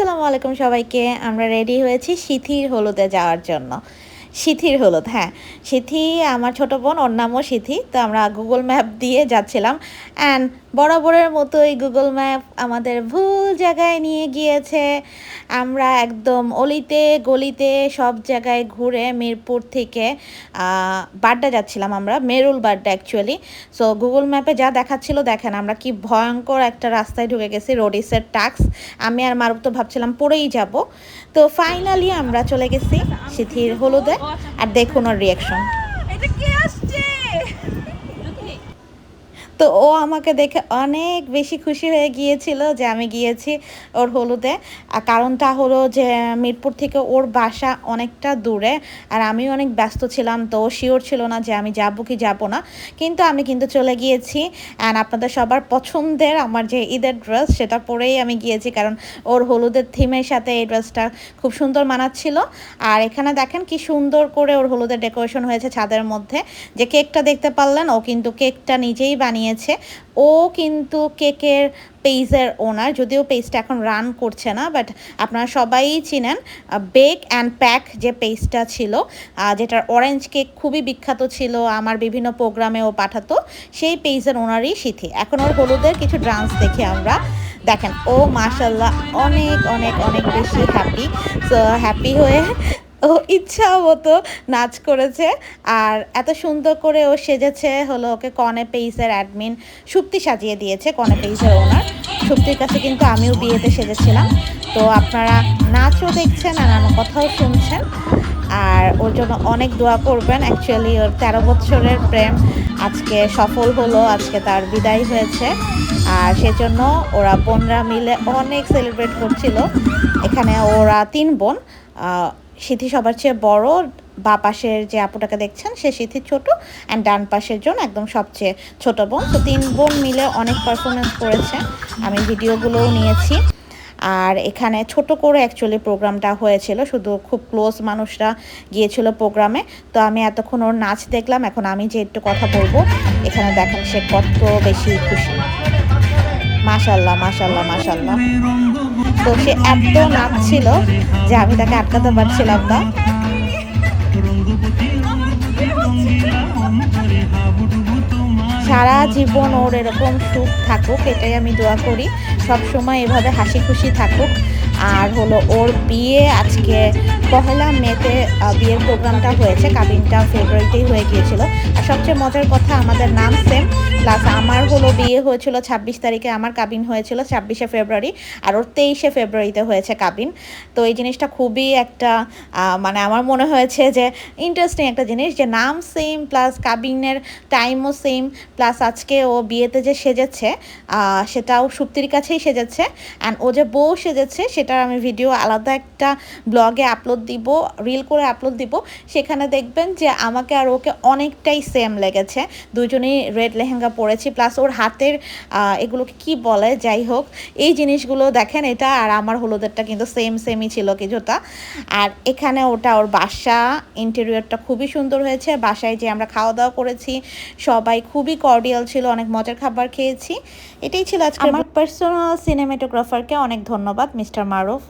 আসসালামু আলাইকুম সবাইকে। আমরা রেডি হয়েছি সিথির হলুদে যাওয়ার জন্য। সিথির হলুদ হ্যাঁ। সিথি আমার ছোটো বোন, ওর নামও সিথি। তো আমরা গুগল ম্যাপ দিয়ে যাচ্ছিলাম। অ্যান্ড বরাবরের মতোই গুগল ম্যাপ আমাদের ভুল জায়গায় নিয়ে গিয়েছে। আমরা একদম অলিতে, গলিতে সব জায়গায় ঘুরে মিরপুর থেকে বাড্ডা যাচ্ছিলাম আমরা, Merul Badda actually so Google ম্যাপে যা দেখাচ্ছিল দেখেন, আমরা কি ভয়ঙ্কর একটা রাস্তায় ঢুকে গেছি রোডিসের টাক্স আমি আর মারুফ তো ভাবছিলাম পরেই যাব। তো ফাইনালি আমরা চলে গেছি সিথির হলুদে। আর দেখুন ওর রিয়াকশন এটা কে তো ও আমাকে দেখে অনেক বেশি খুশি হয়ে গিয়েছিল যে আমি গিয়েছি ওর হলুদে। আর কারণটা হলো যে মিরপুর থেকে ওর বাসা অনেকটা দূরে আর আমি অনেক ব্যস্ত ছিলাম, তো শিওর ছিল না যে আমি যাব কি যাব না। কিন্তু আমি কিন্তু চলে গিয়েছি অ্যান্ড আপনাদের সবার পছন্দের আমার যে ঈদের ড্রেস সেটা পরেই আমি গিয়েছি কারণ ওর হলুদের থিমের সাথে এই ড্রেসটা খুব সুন্দর মানাচ্ছিল। আর এখানে দেখেন কি সুন্দর করে ওর হলুদের ডেকোরেশন হয়েছে ছাদের মধ্যে। যে কেকটা দেখতে পারলেন, ও কিন্তু কেকটা নিজেই বানিয়েছে। ও কিন্তু কেকের পেজের ওনার যদিও পেজটা এখন রান করছে না বাট আপনারা সবাই চিনেন বেক অ্যান্ড প্যাক যে পেজটা ছিল যেটার অরেঞ্জ কেক খুবই বিখ্যাত ছিল, আমার বিভিন্ন প্রোগ্রামে ও পাঠাতো, সেই পেজের ওনারই সিথি। এখন ওর হলুদের কিছু ডান্স দেখি আমরা। দেখেন, ও মাশাল্লাহ অনেক অনেক অনেক বেশি হ্যাপি সো হ্যাপি হয়ে ও ইচ্ছা মতো নাচ করেছে। আর এত সুন্দর করে ও সেজেছে হলো ওকে কনে পেইসের অ্যাডমিন সুপ্তি সাজিয়ে দিয়েছে, কনে পেইসের ওনার সুপ্তির কাছে কিন্তু আমিও বিয়েতে সেজেছিলাম। তো আপনারা নাচও দেখছেন আর আমার কথাও শুনছেন। আর ওর জন্য অনেক দোয়া করবেন। অ্যাকচুয়ালি ওর তেরো বছরের প্রেম আজকে সফল হলো, আজকে তার বিদায় হয়েছে। আর সেজন্য ওরা বোনরা মিলে অনেক সেলিব্রেট করছিল। এখানে ওরা তিন বোন। সিথি সবার চেয়ে বড়, বা পাশের যে আপুটাকে দেখছেন, সে সিথি ছোট অ্যান্ড ডান পাশের জন একদম সবচেয়ে ছোট বোন। তো তিন বোন মিলে অনেক পারফরমেন্স করেছে। আমি ভিডিওগুলোও নিয়েছি। আর এখানে ছোট করে অ্যাকচুয়ালি প্রোগ্রামটা হয়েছিল, শুধু খুব ক্লোজ মানুষরা গিয়েছিল প্রোগ্রামে তো আমি এতক্ষণ ওর নাচ দেখলাম, এখন আমি যে একটু কথা বলব, এখানে দেখেন সে কত বেশি খুশি। মাশাল্লাহ মাশাল্লাহ মাশাল্লাহ তো সে এত নাচছিল যে আমি তাকে আটকাতে পারছিলাম না। সারা জীবন ওর এরকম সুখ থাকুক, এটাই আমি দোয়া করি। সব সময় এভাবে হাসি খুশি থাকুক। আর হলো ওর বিয়ে আজকে পহেলা মেতে বিয়ের প্রোগ্রামটা হয়েছে, কাবিনটা ফেব্রুয়ারিতেই হয়ে গিয়েছিল। আর সবচেয়ে মজার কথা, আমাদের নাম সেম প্লাস আমার হলো বিয়ে হয়েছিল ছাব্বিশ তারিখে, আমার কাবিন হয়েছিল ছাব্বিশে ফেব্রুয়ারি আর ওর তেইশে ফেব্রুয়ারিতে হয়েছে কাবিন। তো এই জিনিসটা খুবই একটা মানে আমার মনে হয়েছে যে ইন্টারেস্টিং একটা জিনিস যে নাম সেম প্লাস কাবিনের টাইমও সেম প্লাস আজকে ও বিয়েতে যে সেজেছে সেটাও সুপ্তির কাছেই সেজেছে অ্যান্ড ও যে বউ সেজেছে সেটার আমি ভিডিও আলাদা একটা ব্লগে আপলোড দিব রিল করে আপলোড দিব। সেখানে দেখবেন যে আমাকে আর ওকে অনেকটাই সেম লেগেছে। দুজনেই রেড লেহেঙ্গা পরেছি প্লাস ওর হাতের এগুলোকে কি বলে, যাই হোক, এই জিনিসগুলো দেখেন এটা আর আমার হলুদেরটা কিন্তু সেম সেমই ছিল কিছুটা। আর এখানে ওটা ওর বাসা ইন্টেরিয়রটা খুবই সুন্দর হয়েছে। বাসায় যে আমরা খাওয়া দাওয়া করেছি, সবাই খুবই কর্ডিয়াল ছিল, অনেক মজার খাবার খেয়েছি। এটাই ছিল আজকে আমার পার্সোনাল সিনেমেটোগ্রাফারকে অনেক ধন্যবাদ মিস্টার মারুফ।